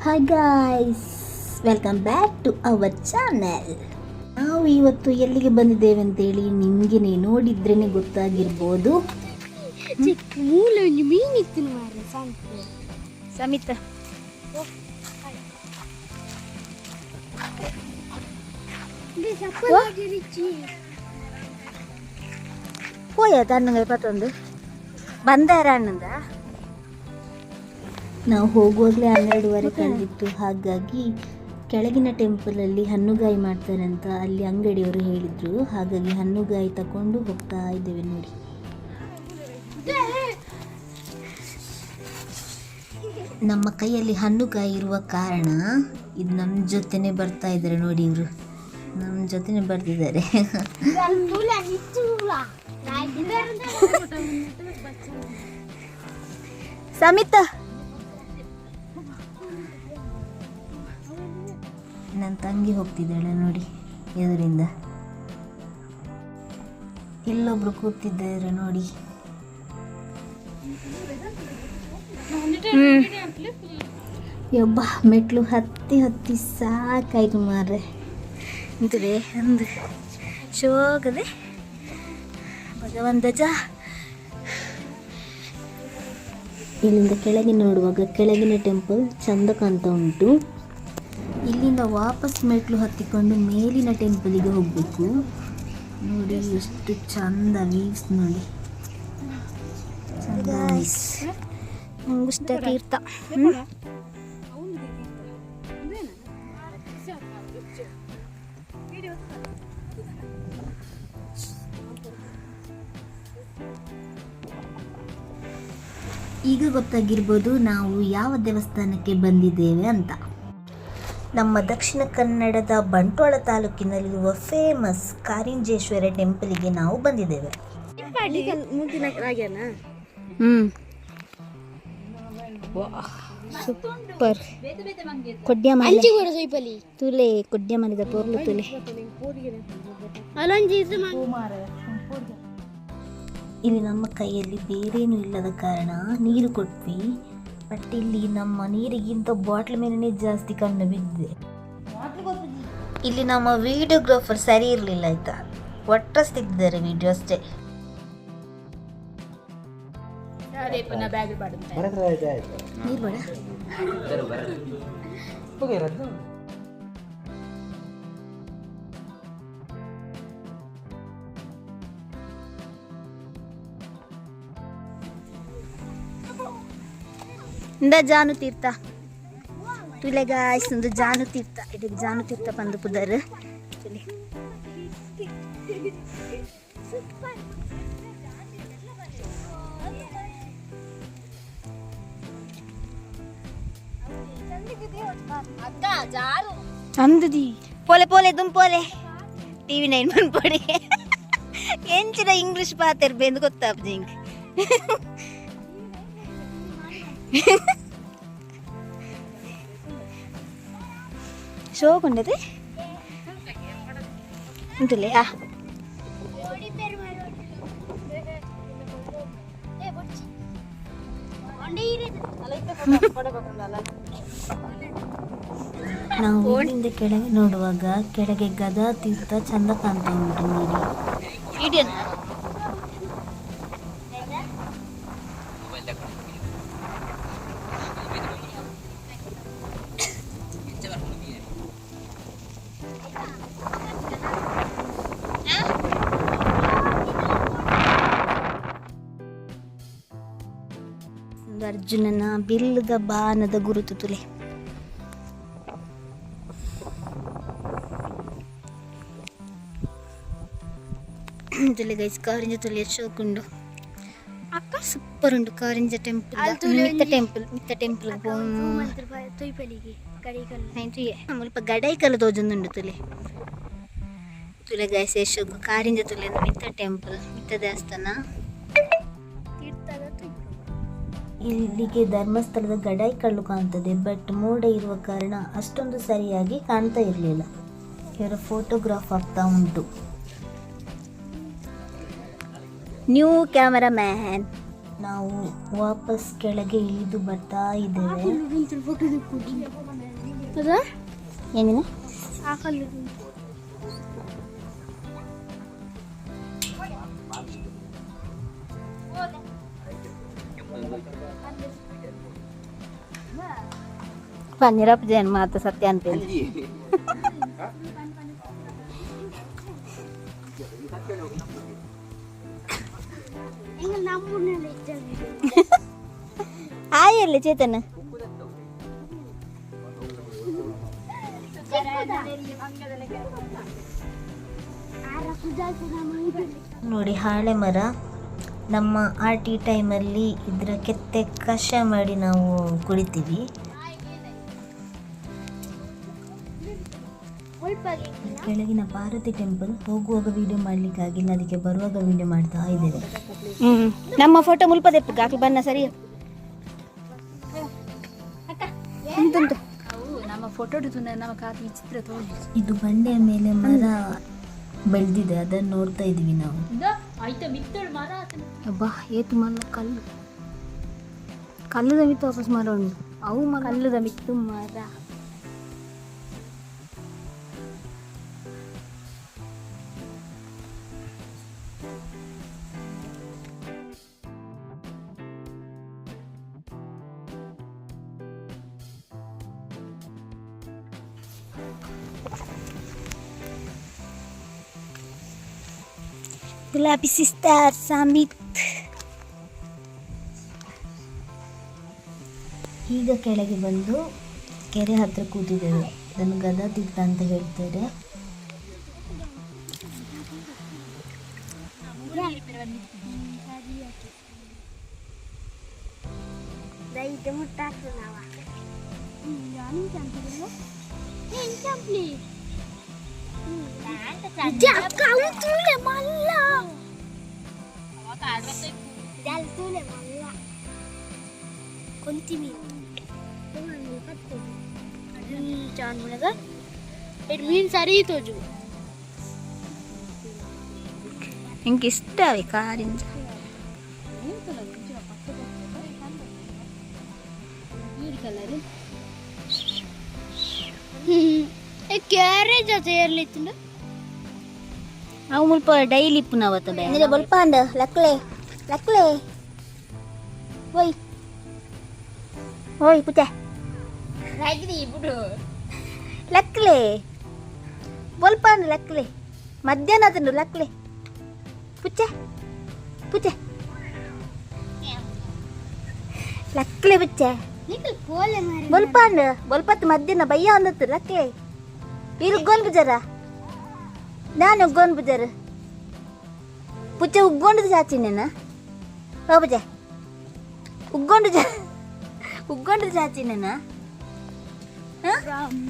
Hi guys welcome back to our channel ನಾವು ಇವತ್ತು ಎಲ್ಲಿಗೆ ಬಂದಿದ್ದೇವೆ ಅಂತೇಳಿ ನಿಮಗೆ ನೋಡಿದ್ರೇ ಗೊತ್ತಾಗಿರ್ಬೋದು. ಮೀನಿತ್ತು ಸಮಿತ. ಹೋಯ್ತಾ ಅಣ್ಣಂಗೆ ಇಪ್ಪತ್ತೊಂದು ಬಂದಾರ ಅಣ್ಣಂದ ನಾವು ಹೋಗುವಾಗಲೇ ಹನ್ನೆರಡುವರೆ ಕಳೆದಿತ್ತು. ಹಾಗಾಗಿ ಕೆಳಗಿನ ಟೆಂಪಲಲ್ಲಿ ಹಣ್ಣುಗಾಯಿ ಮಾಡ್ತಾರೆ ಅಂತ ಅಲ್ಲಿ ಅಂಗಡಿಯವರು ಹೇಳಿದರು. ಹಾಗಾಗಿ ಹಣ್ಣುಗಾಯಿ ತಗೊಂಡು ಹೋಗ್ತಾ ಇದ್ದೇವೆ ನೋಡಿ. ನಮ್ಮ ಕೈಯಲ್ಲಿ ಹಣ್ಣುಗಾಯಿ ಇರುವ ಕಾರಣ ಇದು ನಮ್ಮ ಜೊತೆನೇ ಬರ್ತಾ ಇದ್ದಾರೆ ನೋಡಿ ಇವರು. ನಮ್ಮ ಜೊತೆನೇ ಬರ್ತಿದ್ದಾರೆ. ಸಮಿತ! ನನ್ನ ತಂಗಿ ಹೋಗ್ತಿದ್ದಾಳೆ ನೋಡಿ, ಎದುರಿಂದ. ಇಲ್ಲೊಬ್ರು ಕೂತಿದ್ದಾರೆ ನೋಡಿ. ಯಬ್ಬ, ಮೆಟ್ಲು ಹತ್ತಿ ಹತ್ತಿ ಸಾಕಾಯ್ತು ಮಾರ್ರೆ. ಅಂದ್ರೆ ಅಂದ್ರೆ ಶೋಕದೆ. ಭಗವಂತ ಧ್ವಜ ಇಲ್ಲಿಂದ ಕೆಳಗೆ ನೋಡುವಾಗ ಕೆಳಗಿನ ಟೆಂಪಲ್ ಚಂದ ಕಾಣ್ತಾ ಉಂಟು. ಇಲ್ಲಿಂದ ವಾಪಸ್ ಮೆಟ್ಲು ಹತ್ತಿಕೊಂಡು ಮೇಲಿನ ಟೆಂಪಲಿಗೆ ಹೋಗಬೇಕು. ನೋಡಿ ಎಷ್ಟು ಚಂದ ವೀವ್ಸ್ ನೋಡಿ. ತೀರ್ಥ? ಈಗ ಗೊತ್ತಾಗಿರ್ಬೋದು ನಾವು ಯಾವ ದೇವಸ್ಥಾನಕ್ಕೆ ಬಂದಿದ್ದೇವೆ ಅಂತ. ನಮ್ಮ ದಕ್ಷಿಣ ಕನ್ನಡದ ಬಂಟ್ವಾಳ ತಾಲೂಕಿನಲ್ಲಿರುವ ಫೇಮಸ್ ಕಾರಿಂಜೇಶ್ವರ ಟೆಂಪಲಿಗೆ ನಾವು ಬಂದಿದ್ದೇವೆ. ಸೂಪರ್. ಕೊಡ್ಯ ತುಲೆ ಕೊಡ್ಯ ಪೋರ್ಲು ತುಲೆ. ಇಲ್ಲಿ ನಮ್ಮ ಕೈಯಲ್ಲಿ ಬೇರೇನು ಇಲ್ಲದ ಕಾರಣ ನೀರು ಕೊಟ್ವಿ. ಬಟ್ ಇಲ್ಲಿ ನಮ್ಮ ನೀರಿಗಿಂತ ಬಾಟ್ಲ್ ಮೇಲೇ ಜಾಸ್ತಿ ಕಣ್ಣು ಬಿದ್ದಿದೆ. ಇಲ್ಲಿ ನಮ್ಮ ವಿಡಿಯೋಗ್ರಾಫರ್ ಸರಿ ಇರಲಿಲ್ಲ ಆಯ್ತಾ? ಒಟ್ಟಸ್ ತೆಗ್ದಿದ್ದಾರೆ ವಿಡಿಯೋ ಅಷ್ಟೇ. ನೀರು ಬೇಡ. ಇಂದ ಜಾನು ತೀರ್ಥ ತುಲೆ ಗಾಯ್ಸ್ ಒಂದು ಜಾನು ತೀರ್ಥ ಇದಕ್ಕೆ ಜಾನು ತೀರ್ಥ ಬಂದು ಪುದರ್ ತುಲೆ ಅಂದದಿ ಪೋಲೆ ಪೋಲೆ ದುಂಪೋಲೆ ಟಿವಿ ನೈನ್ ಬಂದ್ಪೊಡಿ ಎಂಚಿನ ಇಂಗ್ಲಿಷ್ ಪಾತಿರ್ಬೇಂದು ಗೊತ್ತಾಪ್ಪ ನಿಂಗೆ ಉಂಟುಲೆ ಆ. ನಾವು ಕೆಳಗೆ ನೋಡುವಾಗ ಕೆಳಗೆ ಗದ ತೀರ್ಥ ಚಂದ ಕಾಣ್ತಾ ಉಂಟು ನೋಡಿ. ಒಂದು ಅರ್ಜುನನ ಬಿಲ್ಲದ ಬಾಣದ ಗುರುತು ತುಲೆ. ತುಲೆ ಗೈಸ್ ಕಾರಿಂಜ ತುಲೆ ಶೋಕುಂಡು. ಅಕ್ಕ ಸೂಪರ್ ಉಂಟು ಕಾರಿಂಜ ಟೆಂಪಲ್ ಮಿತ್ತ ಟೆಂಪಲ್ ಮಿತ್ತ ಟೆಂಪಲ್ ಮುಲ್ಪ ಗಡೈಕಲ್ ತೋಜೊಂದುಂಡು ತುಲೆ. ತುಲೆ ಗೈಸ್ ಯಶೋಕು ಕಾರಿಂಜ ತುಲೆ ಮಿತ್ತ ಟೆಂಪಲ್ ಮಿತ್ತ ದೇವಸ್ಥಾನ. ಇಲ್ಲಿಗೆ ಧರ್ಮಸ್ಥಳದ ಗಡಾಯಿ ಕಳ್ಳು ಕಾಣ್ತದೆ ಬಟ್ ಮೋಡ ಇರುವ ಕಾರಣ ಅಷ್ಟೊಂದು ಸರಿಯಾಗಿ ಕಾಣ್ತಾ ಇರಲಿಲ್ಲ. ಇವರ ಫೋಟೋಗ್ರಾಫ್ ಆಗ್ತಾ ಉಂಟು. ನ್ಯೂ ಕ್ಯಾಮರಾ ಮ್ಯಾನ್ ನಾವು ವಾಪಸ್ ಕೆಳಗೆ ಇಳಿದು ಬರ್ತಾ ಇದ್ದೇವೆ. ಏನಿದೆ? ಆಕಲ್ಲು ಪನ್ನೀರಪ್ಪ ಜನ ಮಾತು ಸತ್ಯ ನಮ್ಮೂರ್ನಲ್ಲಿ ಇದ್ದಾವೆ ಆಯಲ್ಲಿ ಚೇತನ್. ನೋಡಿ ಹಾಳೆ ಮರ ನಮ್ಮ ಆರ್ ಟಿ ಟೈಮಲ್ಲಿ ಇದರ ಕೆತ್ತೆ ಕಷ ಮಾಡಿ ನಾವು ಕುಡಿತೀವಿ. ಕೆಳಗಿನ ಪಾರ್ವತಿ ಟೆಂಪಲ್ ಹೋಗುವಾಗ ವಿಡಿಯೋ ಮಾಡ್ಲಿಕ್ಕೆ ಆಗಿಲ್ಲ ಅದಕ್ಕೆ ಬರುವಾಗ ವಿಡಿಯೋ ಮಾಡ್ತಾ ಇದ್ದೇವೆ. ಹ್ಮ್. ನಮ್ಮ ಫೋಟೋ ಮುಲ್ಪದೆಪ್ಪು ಕಾಫಿ ಬನ್ನ ಸರಿ. ನಮ್ಮ ಫೋಟೋ ಇದು ಬಂಡೆಯ ಮೇಲೆ ಮರ ಬೆಳೆದಿದೆ ಅದನ್ನ ನೋಡ್ತಾ ಇದೀವಿ ನಾವು. ಅಬ್ಬಾ ಏತು ಮಲ್ಲ ಕಲ್ಲು. ಕಲ್ಲುದ ಮಿತ್ತು ವಾಪಸ್ ಮರ ಉಂಟು. ಅವು ಮರ. ಕಲ್ಲುದ ಮಿತ್ತು ಮರ. ಗುಲಾಬಿ Sister Summit ಈಗ ಕೆಳಗೆ ಬಂದು ಕೆರೆ ಹತ್ರ ಕೂತಿದ್ದೇವೆ. ನನ್ನ ಗದ ತೀರ್ಥ ಅಂತ ಹೇಳ್ತಾರೆ. ಮುಟ್ಟಾಕ್ತು ನಾವ. కాలుతులే మళ్ళా కాలుతులే మళ్ళా కొంచెం చాన్ మనగా ఇట్ మీన్స్ అరీ తోజు ఇంక ఇస్తావి కారించ కలరు ಕ್ಯಾರೇಜ್ ಅದು ಏರ್ಲಿತ್ತು ಅವು ಮುಲ್ಪ ಡೈಲಿ ಇಪ್ಪು ನಾವತ್ತ ಬೇ ಅಂದ್ರೆ ಬಲ್ಪ ಅಂದ ಲಕ್ಲೆ ಲಕ್ಲೆ. ಓಯ್. ಓಯ್ ಪುಚ್ಚ ಲಕ್ಲೆ. ಬಲ್ಪ ಅಂದ ಲಕ್ಲೆ. ಮಧ್ಯಾಹ್ನ ತಂದು ಲಕ್ಲೆ. ಪುಚ್ಚ ಪುಚೆ ಲಕ್ಲೆ ಪುಚ್ಚ ಪೋಲೆ ಮಾರಿ ಬೊಲ್ಪ ಅಂದ ಬೊಲ್ಪತ್ತು ಮಧ್ಯಾಹ್ನ ಬಯ್ಯ ಅಂದತ್ತು ಲಕ್ಲೆ ಇರು ಗೋನ್ ಬುಜಾರ. ನಾನು ಉಗ್ಗೋನ್ ಬುಜಾರ. ಪುಚ್ಚ ಉಗ್ಗೊಂಡು ಚಾಚಿನೇನ ಹೋ ಬುಜ ಉಗ್ಗೊಂಡು ಜಾ ಉಗ್ಗೊಂಡು ಚಾಚಿನೇನ ರಾಮ್